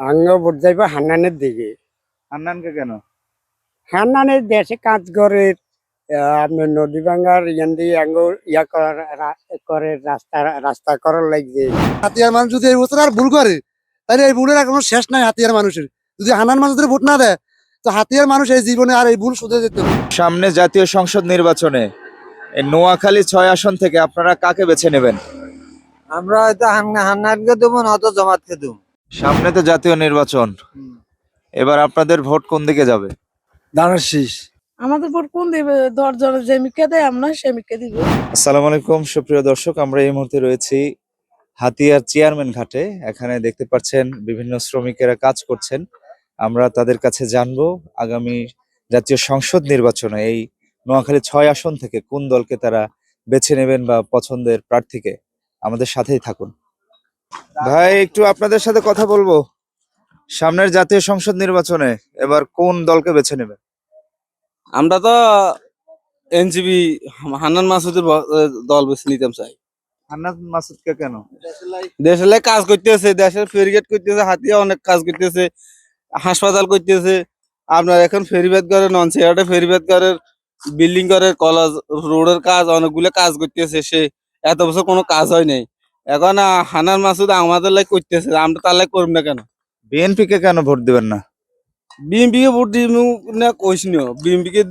আঙ্গ ভোট যাইব হান্নানের দিকে। হান্নানকে কেন? হান্নানের দেশে কাজ করে আপনার নদী ভাঙ্গার ইয়ান দিয়ে আঙ্গ ইয়া করে রাস্তা রাস্তা করার লাগছে। হাতিয়ার মানুষ যদি এই বছর আর ভুল করে তাহলে এই ভুলের আর কোনো শেষ নাই হাতিয়ার মানুষের। যদি হান্নান মানুষ যদি ভোট না দেয় তো হাতিয়ার মানুষ এই জীবনে আর এই ভুল শুধরে যেতে সামনে জাতীয় সংসদ নির্বাচনে নোয়াখালী ছয় আসন থেকে আপনারা কাকে বেছে নেবেন? আমরা হয়তো হান্নানকে দেবো না হয়তো জমাতকে দেবো। সামনে তো জাতীয় নির্বাচন। এবার আপনাদের ভোট কোন দিকে যাবে? শীষ। আমাদের ভোট কোন দিবে? দশজন জেমিকে দেয় আমরা সেমিকে দিব। আসসালামু আলাইকুম সুপ্রিয় দর্শক আমরা এই মুহূর্তে রয়েছি হাতিয়ার চেয়ারম্যান ঘাটে। এখানে দেখতে পাচ্ছেন বিভিন্ন শ্রমিকেরা কাজ করছেন। আমরা তাদের কাছে জানব আগামী জাতীয় সংসদ নির্বাচনে এই নোয়াখালী ছয় আসন থেকে কোন দলকে তারা বেছে নেবেন বা পছন্দের প্রার্থীকে। আমাদের সাথেই থাকুন। ভাই একটু আপনাদের সাথে কথা বলব। সামনের জাতীয় সংসদ নির্বাচনে এবার কোন দলকে বেছে নেবেন আমরা তো এনজিবি হান্নান মাসুদের দল বেছে নিতাম চাই। হান্নান মাসুদকে কেন? দেশের লাই কাজ করতেছে দেশের ফেরিগেট করতেছে হাতিয়া অনেক কাজ করতেছে হাসপাতাল করতেছে। আপনার এখন ফেরিবেদ করে নন সিয়ারে ফেরিবেদ করে বিল্ডিং করে কলেজ রোডের কাজ অনেকগুলো কাজ করতেছে সে এত বছর কোনো কাজ হয় নাই। এখন হান্নান মাসুদ আমাদের লাই করতেছে আমরা তার লাই করব না কেন? বিএনপি কে কেন ভোট দিবেন না? বিএমপি কে ভোট দিমু না কইস নিও বিএমপি কে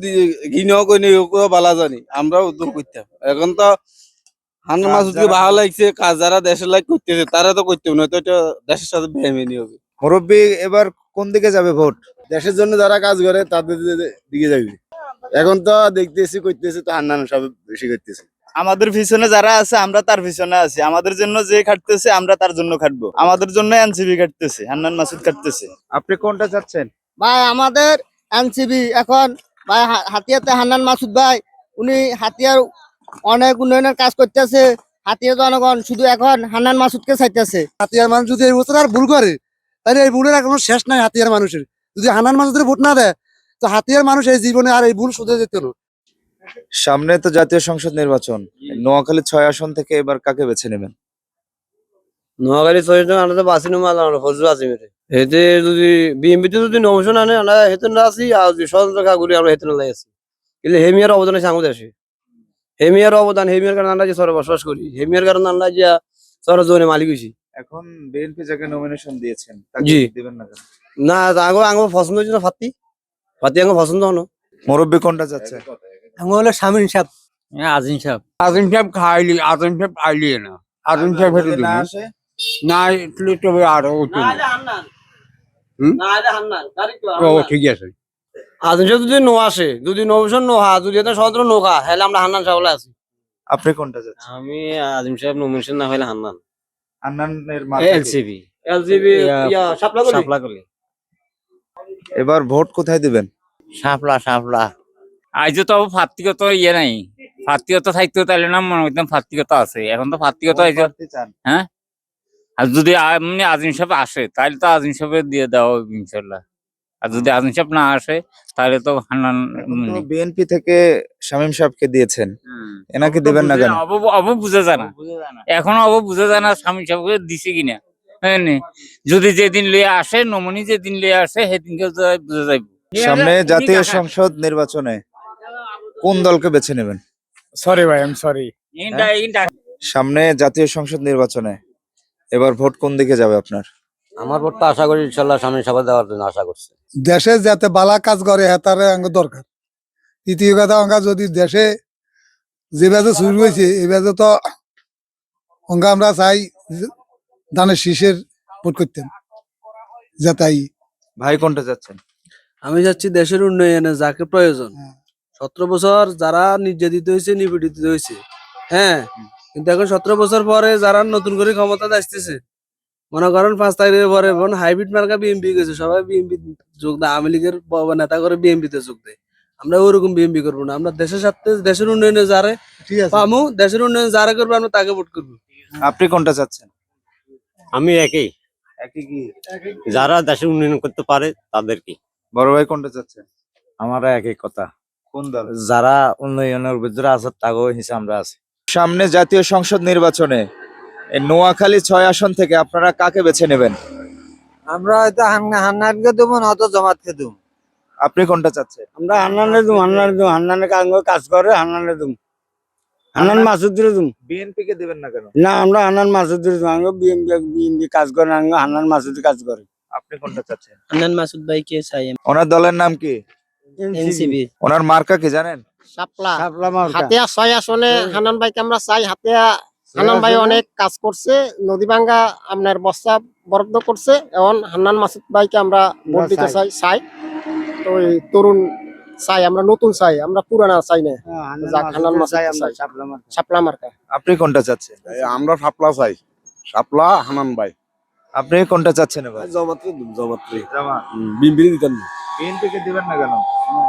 ঘিনাও কই নিও বালা জানি আমরা উদ্যোগ করতাম। এখন তো হান্নান কাজ মাসুদকে যারা- ভালো লাগছে কাজ যারা দেশের লাগ করতেছে তারা তো করতে হবে না তো এটা দেশের সাথে বেমেনি হবে। মুরব্বী এবার কোন দিকে যাবে ভোট? দেশের জন্য যারা কাজ করে তাদের দিকে যাবি। এখন তো দেখতেছি করতেছি তো হান্নান সব বেশি করতেছে। আমাদের পিছনে যারা আছে আমরা তার পিছনে আছি। আমাদের জন্য যে খাটতেছে আমরা তার জন্য খাটবো। আমাদের জন্য এনসিবি খাটতেছে হান্নান মাসুদ খাটতেছে। আপনি কোনটা চাচ্ছেন? ভাই আমাদের এনসিবি এখন ভাই হাতিয়াতে হান্নান মাসুদ ভাই উনি হাতিয়ার অনেক উন্নয়নের কাজ করতেছে। হাতিয়ার জনগণ শুধু এখন হান্নান মাসুদকে চাইতেছে। হাতিয়ার মানুষ যদি এই বছর আর ভুল করে তাহলে এই ভুলের কোনো শেষ নাই হাতিয়ার মানুষের। যদি হান্নান যদি ভোট না দেয় তো হাতিয়ার মানুষ এই জীবনে আর এই ভুল শুধরে যেতে হবে। সামনে তো জাতীয় সংসদ নির্বাচন। নোয়াখালী ছয় আসন থেকে এবার কাকে বেছে নেবেন? নোয়াখালী বাসি ফজল আছে মেরে হেতে যদি বিএমপিতে যদি নমোশন আনে আমরা হেতু না আছি আর যদি স্বতন্ত্র কাগুলি আমরা হেতু না আছি। কিন্তু হেমিয়ার অবদান হেমিয়ার অবদান হেমিয়ার কারণে আমরা যে সরে বসবাস করি হেমিয়ার কারণে আমরা যে সর জোনে মালিক হয়েছি। এখন বিএনপি যাকে নমিনেশন দিয়েছেন জি। দিবেন না পছন্দ হয়েছে না ফাত্তি ফাত্তি পছন্দ হনো মুরব্বী কোনটা চাচ্ছে? আমি হলো সাহেব আজিম সাহেব আজিম সাহেব খাইলি আজিম সাহেব আইলি না। আজিম সাহেব হেঁটে যদি দিবি। না আসে না এটলে তবে আরও? ও ঠিক আছে। আজিম সাহেব যদি নো আসে যদি নমোশন নো হা যদি এটা স্বতন্ত্র নৌকা হেলে আমরা হান্নান সাহেব আছি আপনি কোনটা চাচ্ছেন? আমি আজিম সাহেব নমোশন না হলে হান্নান। হান্নানের এলসিবি এলসিবি ইয়া সাপলা এবার ভোট কোথায় দিবেন? সাপলা সাপলা আজ তো ফাত্তিগত ইয়ে নাই। ফাত্তিগত থাকতে তাহলে না মনে করতাম ফাত্তিগত আছে। এখন তো হয়েছে। প্রার্থী আর যদি এমনি আজিম সাহেব আসে তাহলে তো আজিম সাহেবের দিয়ে দেওয়া হবে ইনশাল্লাহ আর যদি আজিম সাহেব না আসে তাহলে তো হান্নান বিএনপি থেকে শামীম সাহেবকে দিয়েছেন। এনাকে দেবেন না কেন? অব অব বুঝে যায় না। এখনও অব বুঝে জানা শামীম সাহেবকে দিছে কিনা। হ্যাঁ যদি যেদিন লিয়ে আসে নমনি যেদিন লিয়ে আসে সেদিনকে বুঝে যাইব। সামনে জাতীয় সংসদ নির্বাচনে। কোন দলকে বেছে নেবেন? সরি ভাই আমি সরি ইনটা ইনটা সামনে জাতীয় সংসদ নির্বাচনে এবার ভোট কোন দিকে যাবে আপনার? আমার ভোট তো আশা করি ইনশাল্লাহ সামনে সভা দেওয়ার জন্য আশা করছি। দেশে যাতে বালা কাজ করে হেতারে আঙ্গ দরকার। তৃতীয় কথা অঙ্কা যদি দেশে যে বাজে শুরু হয়েছে এই বাজে তো অঙ্কা আমরা চাই যে ধানের শীষের ভোট করতেন যাতাই ভাই কোনটা যাচ্ছেন আমি যাচ্ছি দেশের উন্নয়নে যাকে প্রয়োজন। হ্যাঁ। সতেরো বছর যারা নির্যাতিত হয়েছে নিপীড়িত হয়েছে। হ্যাঁ কিন্তু এখন সতেরো বছর পরে যারা নতুন করে ক্ষমতা আসতেছে মনে করেন পাঁচ তারিখের পরে এখন হাইব্রিড মার্কা বিএমপি গেছে। সবাই বিএমপি যোগ দেয় আওয়ামী লীগের নেতা করে বিএমপি তে যোগ দেয়। আমরা ওরকম বিএমপি করব না। আমরা দেশের সাথে দেশের উন্নয়নে যারে ঠিক আছে। পামু দেশের উন্নয়নে যারা করব আমরা তাকে ভোট করব। আপনি কোনটা চাচ্ছেন? আমি একই। একই যারা দেশের উন্নয়ন করতে পারে তাদেরকে বড় ভাই কোনটা চাচ্ছেন? আমারা একই কথা। কোন দল? যারা উন্নয়নের ভিতরে আছে তাগো হিসাব আমরা আছি। সামনে জাতীয় সংসদ নির্বাচনে নোয়াখালী ছয় আসন থেকে আপনারা কাকে বেছে নেবেন? আমরা হয়তো হান্নানকে দেবো না হয়তো জমাতকে দেবো। আপনি কোনটা চাচ্ছেন? আমরা হান্নানে দুম হান্নানে দুম হান্নানে কাজ করে হান্নানে দুম হান্নান মাসুদ্দিরে দুম বিএনপি কে দিবেন না কেন? না আমরা হান্নান মাসুদ্দিরে দুম আঙ্গ বিএমপি বিএমপি কাজ করে হান্নান মাসুদ্দি কাজ করে। আপনি কোনটা চাচ্ছেন? হান্নান মাসুদ ভাইকে চাই ওনার দলের নাম কি? এনসিবি। ওনার মার্কা কি জানেন? শাপলা। হাতিয়া ছয় আসনে হান্নান ভাইকে আমরা চাই। হাতিয়া হান্নান ভাই অনেক কাজ করছে। নদী ভাঙ্গা আপনার বস্তা বরাদ্দ করছে। এখন হান্নান মাসুদ ভাইকে আমরা ভোট দিতে চাই। চাই তো ওই তরুণ চাই। আমরা নতুন চাই। আমরা পুরানা চাই না। হ্যাঁ, হান্নান যাক, হান্নান মাসুদ চাই শাপলা মার্কা। আপনি কোনটা চাচ্ছেন? আমরা সাপলা চাই। সাপলা হানান ভাই। আপনি কোনটা চাচ্ছেন এবার? জমাতে জমাতে জামা। বিএনপি দিতেন বিএনপি কে দিবেন না কেন?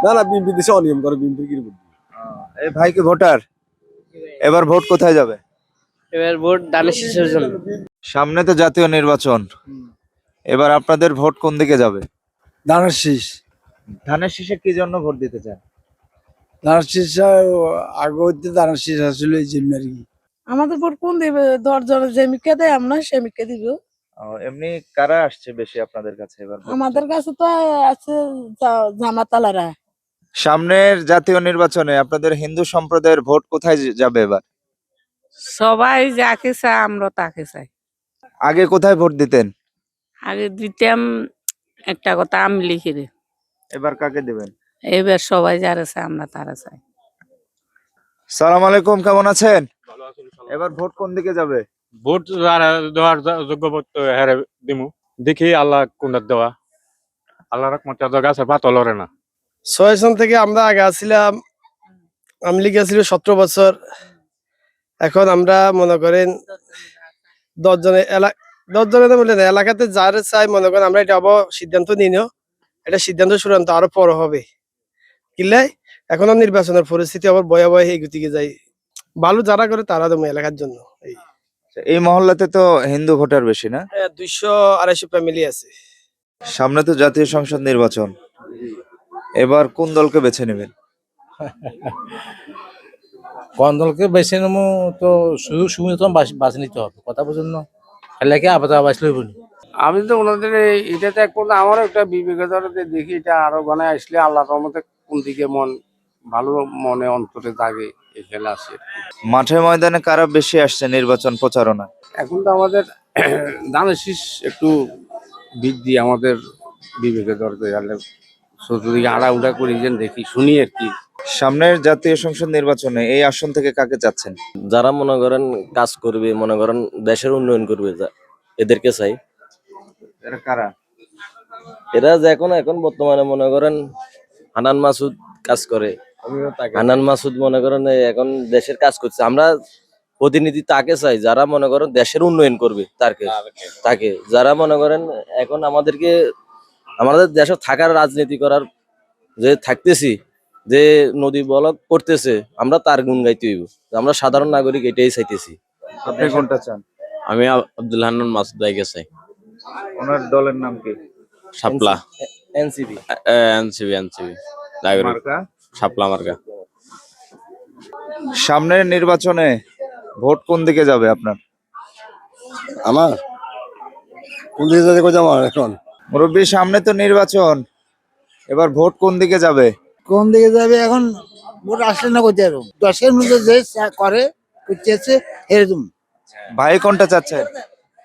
না না বিএনপি দেশে অনিয়ম করে বিএনপি কি এই ভাই কি ভোটার? এবার ভোট কোথায় যাবে? এবার ভোট দানের শেষের জন্য। সামনে তো জাতীয় নির্বাচন। এবার আপনাদের ভোট কোন দিকে যাবে? দানের শীষ। ধানের শীষে কি জন্য ভোট দিতে চান? দানের শীষ আগে হইতে দানের শীষ আসলে এই জন্য আর কি। আমাদের ভোট কোন দিবে? দশজন জেমিকে দেয় আমরা সেমিকে দিব। ও, এমনি কারা আসছে বেশি আপনাদের কাছে এবার আমাদের কাছে তো আছে জামাতালারা। সামনের জাতীয় নির্বাচনে আপনাদের হিন্দু সম্প্রদায়ের ভোট কোথায় যাবে এবার? সবাই যাকে চায় আমরা তাকে চাই। আগে কোথায় ভোট দিতেন? আগে দিতাম একটা কথা আমি লিখে দে। এবার কাকে দিবেন? এবার সবাই যারা চায় আমরা তারা চাই। সালাম আলাইকুম কেমন আছেন? এবার ভোট কোন দিকে যাবে? ভোট দেওয়ার যোগ্য হারে দিমু, দেখি আল্লাহ কোনটা দেওয়া। আল্লাহ রকমতে তো গাছের পাতা লড়ে না। ছয় সন থেকে আমরা আগে আসছিলাম আমি লিখে ছিল সতেরো বছর। এখন আমরা মনে করেন দশ জনে এলাকা দশ জনে তো বলে না, এলাকাতে যার চাই মনে করেন আমরা এটা আবার সিদ্ধান্ত নিও। এটা সিদ্ধান্ত চূড়ান্ত আরও পর হবে। কিনলে এখনও নির্বাচনের পরিস্থিতি আবার বয়া বয়া এই গতিকে যাই ভালো যারা করে তারা দেবো এলাকার জন্য। এই। এই মহল্লাতে তো হিন্দু ভোটার বেশি না? দুইশো আড়াইশো ফ্যামিলি আছে। সামনে তো জাতীয় সংসদ নির্বাচন। এবার কোন দলকে বেছে নেবেন? কোন দলকে বেছে নেব তো সুযোগ সুবিধা বাছে নিতে হবে কথা বুঝুন না। খেলাকে আপাতত বাঁচলে হইব আমি তো ওনাদের এটাতে এক আমারও একটা দ্বারা দেখি এটা আরও গনে আসলে আল্লাহ রহমতে কোন দিকে মন ভালো মনে অন্তরে জাগে খেলা আসে মাঠে ময়দানে কারা বেশি আসছে নির্বাচন প্রচারণা? এখন তো আমাদের দানের শীষ একটু বৃদ্ধি আমাদের বিবেকের দরকার গেলে চতুর্দিকে আড়া উড়া করি যেন দেখি শুনি আর কি। সামনের জাতীয় সংসদ নির্বাচনে এই আসন থেকে কাকে চাচ্ছেন? যারা মনে করেন কাজ করবে মনে করেন দেশের উন্নয়ন করবে এদেরকে চাই। এরা কারা? এরা যে এখন এখন বর্তমানে মনে করেন হানান মাসুদ কাজ করে। হানান মাসুদ মনে করেন এখন দেশের কাজ করছে। আমরা প্রতিনিধি তাকে চাই যারা মনে করেন দেশের উন্নয়ন করবে তাকে তাকে। যারা মনে করেন এখন আমাদেরকে আমাদের দেশে থাকার রাজনীতি করার যে থাকতেছি যে নদী বলক করতেছে আমরা তার গুণ গাইতে হইব। আমরা সাধারণ নাগরিক এটাই চাইতেছি। আপনি কোনটা চান? আমি আব্দুল হান্নান মাসুদ ভাইকে চাই। ওনার দলের নাম কি? শাপলা। এনসিবি এনসিবি এনসিবি মার্কা? শাপলা মার্কা। সামনের নির্বাচনে ভোট কোন দিকে যাবে আপনার? আমার? কোন দিকে যাবে আমার এখন? মুরব্বী সামনে তো নির্বাচন। এবার ভোট কোন দিকে যাবে? কোন দিকে যাবে এখন? ভোট আসলে না করতে পারব দশের মধ্যে যে করে করতেছে এরকম ভাই কোনটা চাচ্ছেন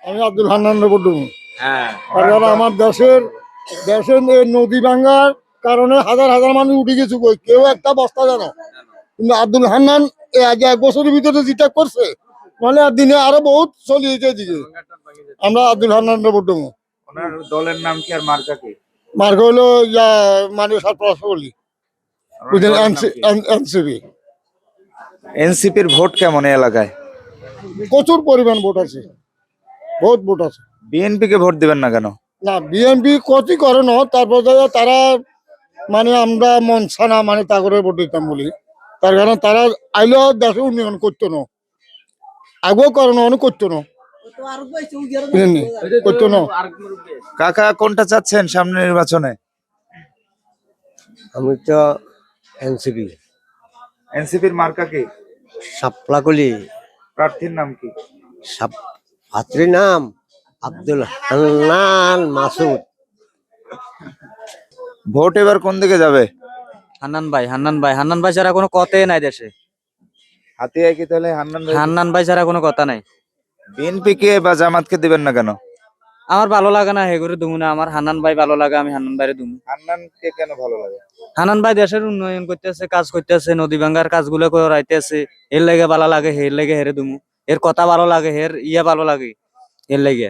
আমি আব্দুল হান্নান ভোট হ্যাঁ। আমার দেশের দেশের নদী ভাঙ্গার কারণে হাজার হাজার মানুষ উঠে গেছে কই? কেউ একটা বস্তা জানো। কিন্তু আব্দুল হান্নান এই আজ এক বছরের ভিতরে যেটা করছে মানে আর দিনে আরও বহুত চলিয়েছে এদিকে। আমরা আব্দুল হান্নান ভোট দেবো দলের নাম কি আর মার্কা কি? মার্গ হলো মানে ওনার বুঝলেন এনসিপি। এনসিপির ভোট কেমন এলাকায়? প্রচুর পরিমাণ ভোট আছে। বহুত ভোট আছে। বিএনপি কে ভোট দিবেন না কেন? না বিএনপি ক্ষতি করে না তারপর তারা মানে আমরা মন ছানা মানে তা করে ভোট দিতাম বলি। তার কারণ তারা আইলেও দেশে উন্নয়ন করতো না। আগেও করে না অনেক করতো না। করতো না। কাকা কোনটা চাচ্ছেন সামনে নির্বাচনে? আমি তো এনসিপি। এনসিপির মার্কা কি? সাপলাকলি। প্রার্থীর নাম কি? সাপ ভাতৃ নাম আব্দুল হান্নান মাসুদ। ভোট এবার কোন দিকে যাবে? হান্নান ভাই হান্নান ভাই হান্নান ভাই ছাড়া কোনো কথাই নাই দেশে। হাতিয়ায় কি তাহলে হান্নান ভাই? হান্নান ভাই ছাড়া কোনো কথা নাই। বিএনপি কে বা জামাতকে দিবেন না কেন? আমার ভালো লাগে না হেগুরে দুমু না। আমার হান্নান ভাই ভালো লাগে আমি হান্নান ভাইরে দুমু। হান্নানকে কেন ভালো লাগে? হান্নান ভাই দেশের উন্নয়ন করতেছে কাজ করতেছে নদী ভাঙ্গার কাজগুলো করাইতেছে। এর লেগে ভালো লাগে এর লেগে হেরে দুমু। এর কথা ভালো লাগে এর ইয়া ভালো লাগে এর লেগে।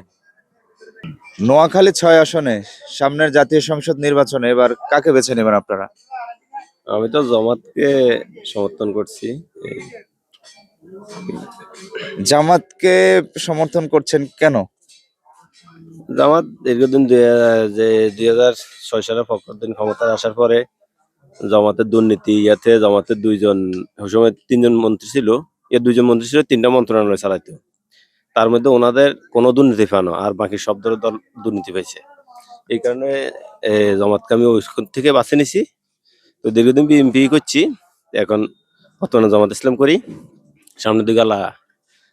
নোয়াখালী ছয় আসনে সামনের জাতীয় সংসদ নির্বাচনে এবার কাকে বেছে নেবেন আপনারা? আমি তো জমাতকে সমর্থন করছি। জামাতকে সমর্থন করছেন কেন? জামাত দীর্ঘদিন যে দুই হাজার ছয় সালে ফখরুদ্দিন ক্ষমতায় আসার পরে জামাতের দুর্নীতি ইয়াতে জামাতের দুইজন সময় তিনজন মন্ত্রী ছিল। এ দুইজন মন্ত্রী ছিল তিনটা মন্ত্রণালয় চালাইতো। তার মধ্যে ওনাদের কোনো দুর্নীতি পানো আর বাকি সব দল দুর্নীতি পেয়েছে। এই কারণে এ, জামাতকে আমি ওইখান থেকে বাছে নিছি। তো দীর্ঘদিন বিএনপি করছি এখন বর্তমানে জামাত ইসলাম করি। সামনের দিকে আল্লাহ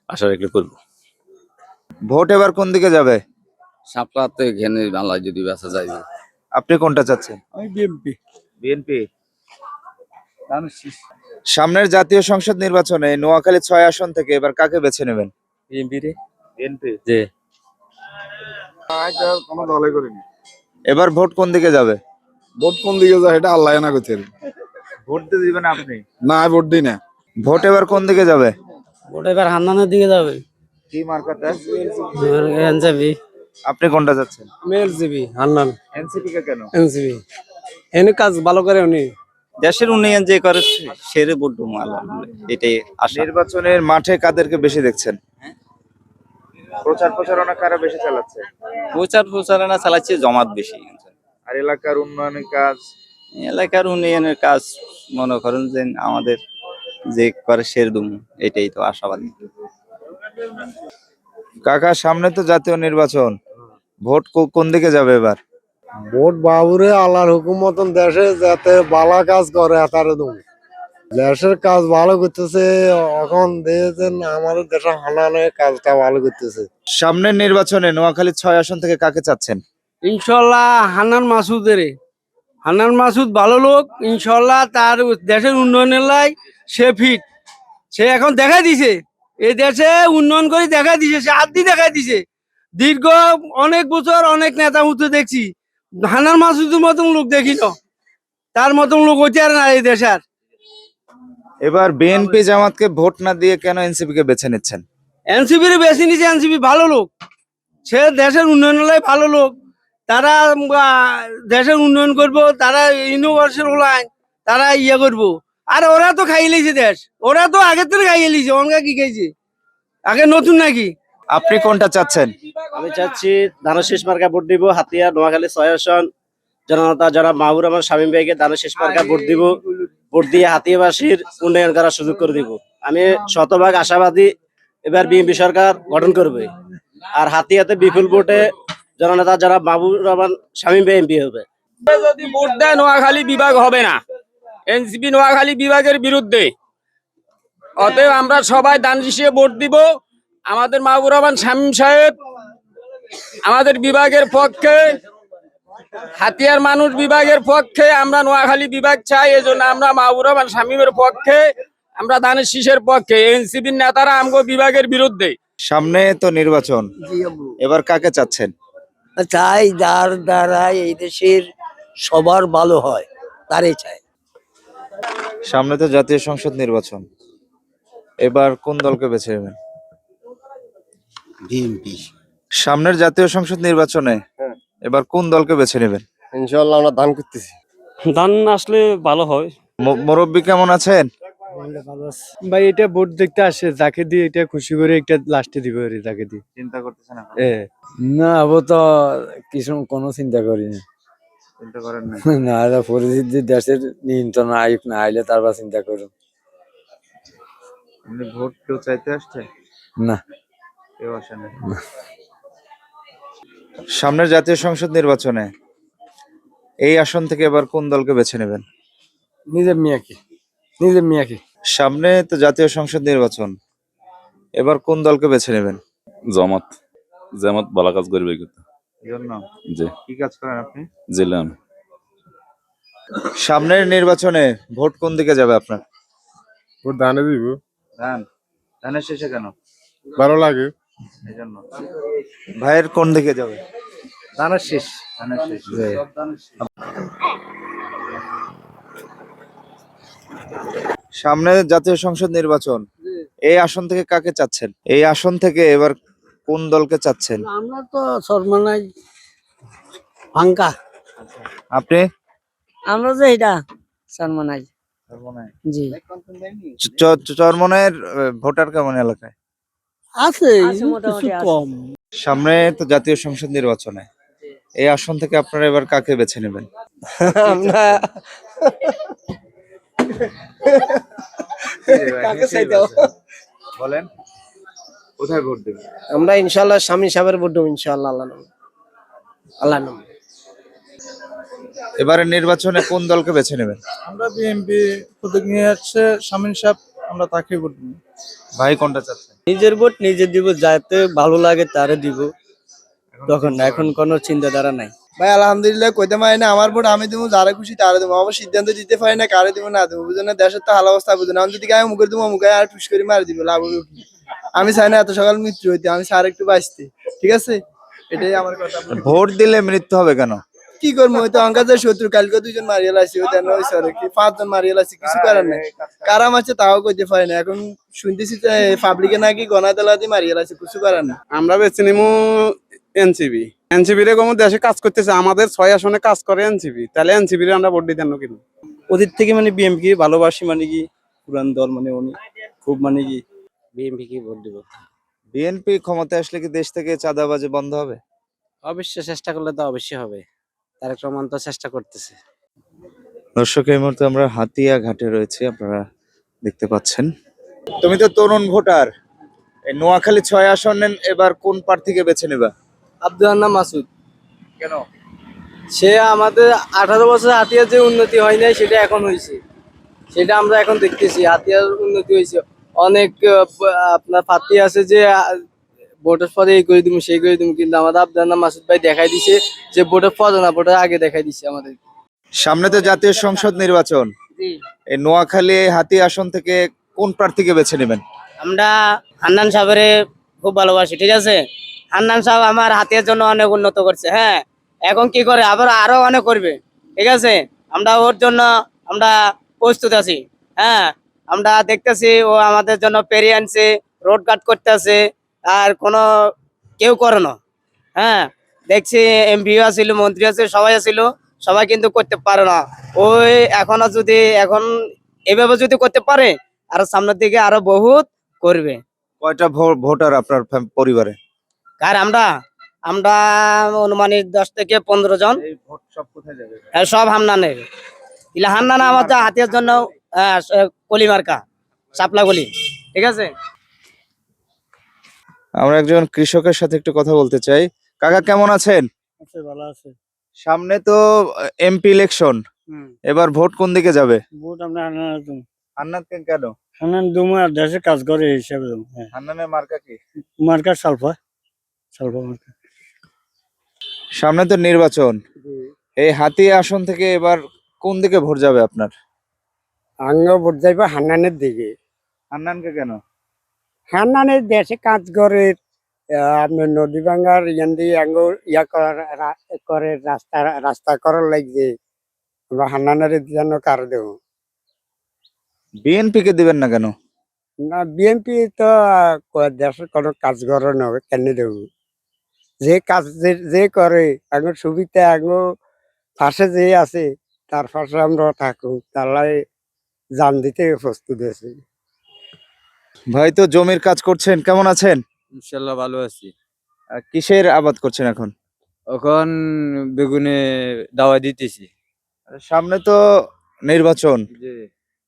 আশা রাখলে করব। ভোট এবার কোন দিকে যাবে? সাপলাতে এখানে আল্লাহ যদি বেঁচা যায়। আপনি কোনটা চাচ্ছেন? আমি বিএমপি বিএনপি। সামনের জাতীয় সংসদ নির্বাচনে নোয়াখালী ছয় আসন থেকে এবার কাকে বেছে নেবেন? বিএনপি রে? বিএনপি জি। কোনো দলে করিনি। এবার ভোট কোন দিকে যাবে? ভোট কোন দিকে যায় এটা আল্লাহ না করতে ভোট দিয়ে দিবেন আপনি। না ভোট দিই না। ভোট এবার কোন দিকে যাবে? ভোট এবার হান্নানের দিকে যাবে। কি মার্কাটা এনসিপি। আপনি কোনটা যাচ্ছেন? আমি এলসিপি হান্নান। এনসিপি কে কেন? এনসিপি। এনে কাজ ভালো করে উনি। দেশের উন্নয়ন যে করে সেরে বড্ড মাল এটাই আশা। নির্বাচনের মাঠে কাদেরকে বেশি দেখছেন? প্রচার প্রচারণা কারা বেশি চালাচ্ছে? প্রচার প্রচারণা চালাচ্ছে জমাত বেশি। আর এলাকার উন্নয়নের কাজ? এলাকার উন্নয়নের কাজ মনে করেন যে আমাদের যে করে সেরদুম এটাই তো আশাবাদী। কাকা সামনে তো জাতীয় নির্বাচন। ভোট কোন দিকে যাবে এবার? ভোট বাবুরে আল্লাহর হুকুম মতন দেশে যাতে বালা কাজ করে তার দেশের কাজ ভালো করতেছে এখন দেখেছেন আমাদের দেশে হানানে কাজটা ভালো করতেছে। সামনের নির্বাচনে নোয়াখালী ছয় আসন থেকে কাকে চাচ্ছেন? ইনশাল্লাহ হান্নান মাসুদের। হান্নান মাসুদ ভালো লোক ইনশাল্লাহ তার দেশের উন্নয়নের লাই সে ফিট সে এখন দেখা দিছে এই দেশে উন্নয়ন করে দেখা দিছে সে আদি দেখা দিছে। দীর্ঘ অনেক বছর অনেক নেতা উঠতে দেখছি। হান্নান মাসুদের মতন লোক দেখি না তার মতন লোক হইতে আর না এই দেশের এবার বিএনপি জামাতকে ভোট না দিয়ে কেন এনসিপি কে বেছে নিচ্ছেন? এনসিপির বেশি নিচে এনসিপি ভালো লোক। সে দেশের উন্নয়ন লাই ভালো লোক। তারা দেশের উন্নয়ন করব তারা ইউনিভার্সিটি লাইন তারা ইয়ে করব। আর ওরা তো খাইয়ে লিছে দেশ। ওরা তো আগে থেকে খাইয়ে লিছে অনগা কি খাইছে? আগে নতুন নাকি? আপনি কোনটা চাচ্ছেন? আমি চাচ্ছি ধানের শেষ মার্কা ভোট দিব হাতিয়া নোয়াখালী ছয় আসন জনতা যারা মাহবুর আমার স্বামী ভাইকে ধানের শেষ মার্কা ভোট দিব। ভোট দিয়ে হাতিয়াবাসীর উন্নয়ন করার সুযোগ করে দিব। আমি শতভাগ আশাবাদী এবার বিএনপি সরকার গঠন করবে। আর হাতিয়াতে বিপুল ভোটে জননেতা যারা মাহবুব রহমান স্বামী ভাই এমপি হবে। যদি ভোট দেয় নোয়াখালী বিভাগ হবে না। এনসিপি নোয়াখালী বিভাগের বিরুদ্ধে। অতএব আমরা সবাই দান হিসেবে ভোট দিব। আমাদের মাহবুর রহমান শামীম সাহেব আমাদের বিভাগের পক্ষে হাতিয়ার মানুষ বিভাগের পক্ষে আমরা নোয়াখালী বিভাগ চাই এজন্য আমরা মাহবুর রহমান শামীমের পক্ষে আমরা দানের শীষের পক্ষে এনসিপির নেতারা আমগো বিভাগের বিরুদ্ধে। সামনে তো নির্বাচন। এবার কাকে চাচ্ছেন? চাই যার দ্বারা এই দেশের সবার ভালো হয় তারই চাই। সামনে তো জাতীয় সংসদ নির্বাচন। এবার কোন দলকে বেছে নেবেন? বিএমপি সামনের জাতীয় সংসদ নির্বাচনে এবার কোন দলকে বেছে নেবেন? ইনশাল্লাহ আমরা ধান করতেছি। ধান আসলে ভালো হয়। মুরব্বী কেমন আছেন? ভাই এটা ভোট দেখতে আসে যাকে দিয়ে এটা খুশি করে একটা লাস্টে দিব আর যাকে দিয়ে। চিন্তা করতেছেন এখন? এ না ও তো কিছু কোনো চিন্তা করি না। চিন্তা করেন না না এটা পরিস্থিতি দেশের নিয়ন্ত্রণ আয়ুক না আইলে তারপর চিন্তা করুন। ভোট কেউ চাইতে আসছে? না না। সামনের জাতীয় সংসদ নির্বাচনে এই আসন থেকে এবার কোন দলকে বেছে নেবেন? নিজের মিয়াকে নিজের মিয়াকে। সামনে তো জাতীয় সংসদ নির্বাচন এবার কোন দলকে বেছে নেবেন? জমাত জামাত ভালো কাজ করবে কিন্তু। এই জন্য জি। কি কাজ করেন আপনি? জেলাম সামনের নির্বাচনে ভোট কোন দিকে যাবে আপনার? ভোট দানে দিব। ধান ধানের শেষে কেন? ভালো লাগে। ভাইয়ের কোন দিকে যাবে? ধানের শেষ। ধানের শেষ। সামনে জাতীয় সংসদ নির্বাচন। এই আসন থেকে কাকে চাচ্ছেন? এই আসন থেকে এবার কোন দলকে চাচ্ছেন? আমরা তো সরমানাই ভাঙ্কা আপনি? আমরা যে এটা সরমানাই জি। চরমনের ভোটার কেমন এলাকায়? আছে কিছু কম। সামনে তো জাতীয় সংসদ নির্বাচনে। এই আসন থেকে আপনারা এবার কাকে বেছে নেবেন? আমরা কাকে চাইতে হবে? বলেন। কোথায় ভোট দেবেন? আমরা ইনশাল্লাহ স্বামী সাহেবের ভোট দেবো ইনশাল্লাহ আল্লাহ নামে। আল্লাহ নামে। এবারে নির্বাচনে কোন দলকে বেছে নেবেন? আমরা বিএনপি প্রতীক নিয়ে আসছে শামীম সাহেব। আমরা তাকে ভোট দিব ভাই কোনটা চাচ্ছেন? নিজের ভোট নিজে দিব যাতে ভালো লাগে তারে দিব। তখন এখন কোনো চিন্তাধারা নাই। ভাই আলহামদুলিল্লাহ কইতে পারি না আমার ভোট আমি দেবো যারা খুশি তারা দেবো আমার সিদ্ধান্ত দিতে পারি না কারে দেবো না দেবো বুঝো না দেশের তো হাল অবস্থা বুঝো না। আমি যদি গায়ে মুখে দেবো মুখে আর টুস করে মারি দিব লাভ হবে আমি চাই না এত সকাল মৃত্যু হইতে আমি স্যার একটু বাঁচতে ঠিক আছে? এটাই আমার কথা। ভোট দিলে মৃত্যু হবে কেন? কি করব? ওই তো অঙ্কা শত্রু। কালকে দুজন মারিয়ে লাইছি ওই দেন ওই সরে কি পাঁচজন মারিয়ে লাইছি কিছু করার নাই। কারাম আছে তাও করতে পারি না। এখন শুনতেছি যে পাবলিকে নাকি গনা তেলা দিয়ে মারিয়ে লাইছে কিছু করার না আমরা বেছে নিমু এনসিবি এনসিবি রে কোনো দেশে কাজ করতেছে আমাদের ছয় আসনে কাজ করে এনসিবি তাহলে এনসিবি রে আমরা ভোট দিতে কেন ওদের থেকে মানে বিএমপি কে ভালোবাসি মানে কি পুরান দল মানে উনি খুব মানে কি। বিএমপি কি ভোট দিব। বিএনপি ক্ষমতায় আসলে কি দেশ থেকে চাঁদাবাজি বন্ধ হবে? অবশ্যই চেষ্টা করলে তো অবশ্যই হবে। তারেক রহমান তো চেষ্টা করতেছে। দর্শক এই মুহূর্তে আমরা হাতিয়া ঘাটে রয়েছে আপনারা দেখতে পাচ্ছেন। তুমি তো তরুণ ভোটার। এই নোয়াখালী ছয় আসন এবার কোন প্রার্থীকে বেছে নেবা? আব্দুল হান্নান মাসুদ। কেন? সে আমাদের আঠারো বছর হাতিয়ার যে উন্নতি হয় নাই সেটা এখন হয়েছে। সেটা আমরা এখন দেখতেছি হাতিয়ার উন্নতি হয়েছে। অনেক আপনার প্রার্থী আছে যে ভোটের পরে এই করে দিব সেই করে দিব কিন্তু আমাদের আব্দুল হান্নান মাসুদ ভাই দেখাই দিছে যে ভোটের পরে না ভোটের আগে দেখাই দিছে আমাদের। সামনে তো জাতীয় সংসদ নির্বাচন। এই নোয়াখালী হাতি আসন থেকে কোন প্রার্থীকে বেছে নেবেন? আমরা হান্নান সাহেবের খুব ভালোবাসি ঠিক আছে? হান্নান সাহেব আমার হাতের জন্য অনেক উন্নত করছে হ্যাঁ? এখন কি করে? আবার আরও অনেক করবে ঠিক আছে? আমরা ওর জন্য আমরা প্রস্তুত আছি হ্যাঁ? আমরা দেখতেছি ও আমাদের জন্য পেরিয়ে আনছে রোড কাট করতেছে আর কোনো কেউ করে না। হ্যাঁ দেখছি এমপিও আছিল মন্ত্রী আছে সবাই আছিল সবাই কিন্তু করতে পারে না। ওই এখনও যদি এখন এভাবে যদি করতে পারে আর সামনের দিকে আরও বহুত করবে। কয়টা ভোটার আপনার পরিবারে? আর আমরা? আমরা অনুমানিক দশ থেকে পনেরো জন। সব কোথায় যাবে? আর সব হামনানের। ইলা হান্নান আমাদের হাতের জন্য আহ, স- কলি মার্কা সাপলা গলি ঠিক আছে? আমরা একজন কৃষকের সাথে একটু কথা বলতে চাই। কাকা কেমন আছেন? আছে ভালো আছে। সামনে তো এমপি ইলেকশন এবার ভোট কোন দিকে যাবে? বহুত আমরা হান্নান দুম। হান্নানকে কেন হান্নান দুম দেশে কাজ করে হিসাবে হ্যাঁ। হান্নানের মার্কা কি? মার্কা সালফা। সালফা মার্কা। সামনে তো নির্বাচন। এই হাতিয়া আসন থেকে এবার কোন দিকে ভোট যাবে আপনার? আঙ্গ ভোট যাইব হান্নানের দিকে। হান্নানকে কেন? হান্নানের দেশে কাজ করে আপনার নদী ভাঙ্গার ইয়ান দিয়ে আঙ্গ ইয়া কর- রাস্তা রাস্তা করার লাগছে। আমরা হান্নানের জন্য কার দেব? বিএনপি কে দিবেন না কেন? না বিএনপি তো দেশের কোনো কাজ করে না কেন দেব? যে কাজ যে- করে আঙ্গুর সুবিধা আঙ্গু পাশে যে আছে তার পাশে আমরা থাকুক তাহলে জান দিতে প্রস্তুত আছে। ভাই তো জমির কাজ করছেন কেমন আছেন? ইনশাল্লাহ ভালো আছি। কিসের আবাদ করছেন এখন? এখন বেগুনে দাওয়া দিতেছি। সামনে তো নির্বাচন।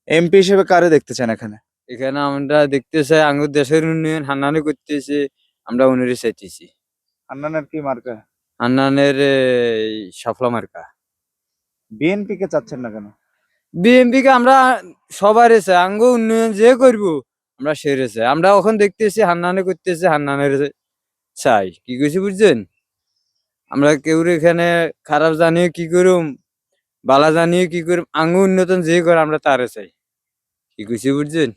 এমপি হিসেবে কারে দেখতে চান এখানে? এখানে আমরা দেখতে চাই আঙ্গুর দেশের উন্নয়ন হান্নানি করতেছি আমরা উন্নয়ন চাইতেছি। হান্নানের কি মার্কা? হান্নানের সাফলা মার্কা। বিএনপি কে চাচ্ছেন না কেন? বিএনপি কে আমরা সবার চাই আঙ্গ উন্নয়ন যে করব আমরা সেরে চাই আমরা এখন দেখতেছি, হান্নানে করতেছি, হান্নানের চাই। কি কইছি বুঝছেন? আমরা কেউ এখানে খারাপ জানিয়ে কি করুম, বালা জানিয়ে কি করুম আঙ্গু উন্নতন যে করে আমরা তারে চাই। কি কইছি বুঝছেন?